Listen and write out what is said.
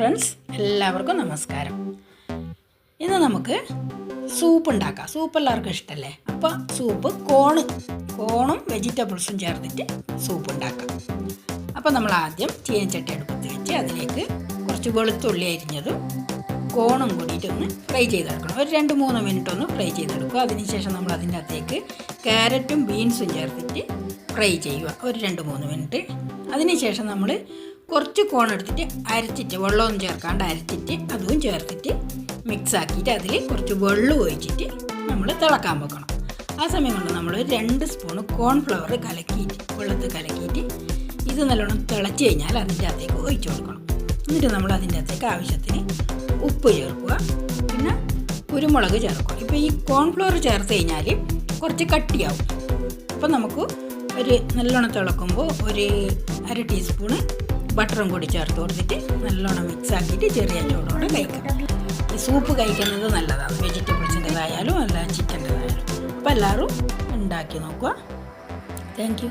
Friends എല്ലാവർക്കും നമസ്കാരം. ഇന്ന് നമുക്ക് സൂപ്പ് ഉണ്ടാക്കാം. സൂപ്പ് എല്ലാവർക്കും ഇഷ്ടമല്ലേ അപ്പോൾ സൂപ്പ് കോണ് കോണും വെജിറ്റബിൾസും ചേർത്തിട്ട് സൂപ്പ് ഉണ്ടാക്കാം. അപ്പോൾ നമ്മൾ ആദ്യം ചീനച്ചട്ടി അടുപ്പത്ത് വെച്ച് അതിലേക്ക് കുറച്ച് വെളുത്തുള്ളി അരിഞ്ഞതും കോണും കൂടിയിട്ട് ഒന്ന് ഫ്രൈ ചെയ്തെടുക്കണം. ഒരു രണ്ട് മൂന്ന് മിനിറ്റ് ഒന്ന് ഫ്രൈ ചെയ്തെടുക്കുക. അതിനുശേഷം നമ്മൾ അതിന്റെ അകത്തേക്ക് ക്യാരറ്റും ബീൻസും ചേർത്തിട്ട് ഫ്രൈ ചെയ്യുക. ഒരു രണ്ട് മൂന്ന് മിനിറ്റ് അതിനുശേഷം നമ്മൾ കുറച്ച് കോൺ എടുത്തിട്ട് അരച്ചിട്ട് വെള്ളമൊന്നും ചേർക്കാണ്ട് അരച്ചിട്ട് അതും ചേർത്തിട്ട് മിക്സ് ആക്കിയിട്ട് അതിൽ കുറച്ച് വെള്ളം ഒഴിച്ചിട്ട് നമ്മൾ തിളക്കാൻ വെക്കണം. ആ സമയം കൊണ്ട് നമ്മൾ രണ്ട് സ്പൂണ് കോൺഫ്ലവർ കലക്കിയിട്ട് വെള്ളത്തിൽ കലക്കിയിട്ട് ഇത് നല്ലോണം തിളച്ച് കഴിഞ്ഞാൽ അതിന്റെ അകത്തേക്ക് ഒഴിച്ചു കൊടുക്കണം. എന്നിട്ട് നമ്മൾ അതിന്റെ അകത്തേക്ക് ആവശ്യത്തിന് ഉപ്പ് ചേർക്കുക. പിന്നെ കുരുമുളക് ചേർക്കുക. ഇപ്പോൾ ഈ കോൺഫ്ലവർ ചേർത്ത് കഴിഞ്ഞാൽ കുറച്ച് കട്ടിയാവും. അപ്പോൾ നമുക്ക് ഒരു നല്ലോണം തിളക്കുമ്പോൾ ഒരു അര ടീസ്പൂണ് ബട്ടറും കൂടി ചേർത്ത് കൊടുത്തിട്ട് നല്ലോണം മിക്സ് ആക്കിയിട്ട് ചെറിയ ചൂടോടെ കഴിക്കാം. ഈ സൂപ്പ് കഴിക്കുന്നത് നല്ലതാണ്. വെജിറ്റബിൾസിന്റെതായാലും അല്ല ചിക്കന്റെതായാലും അപ്പോൾ എല്ലാവരും ഉണ്ടാക്കി നോക്കുക. താങ്ക്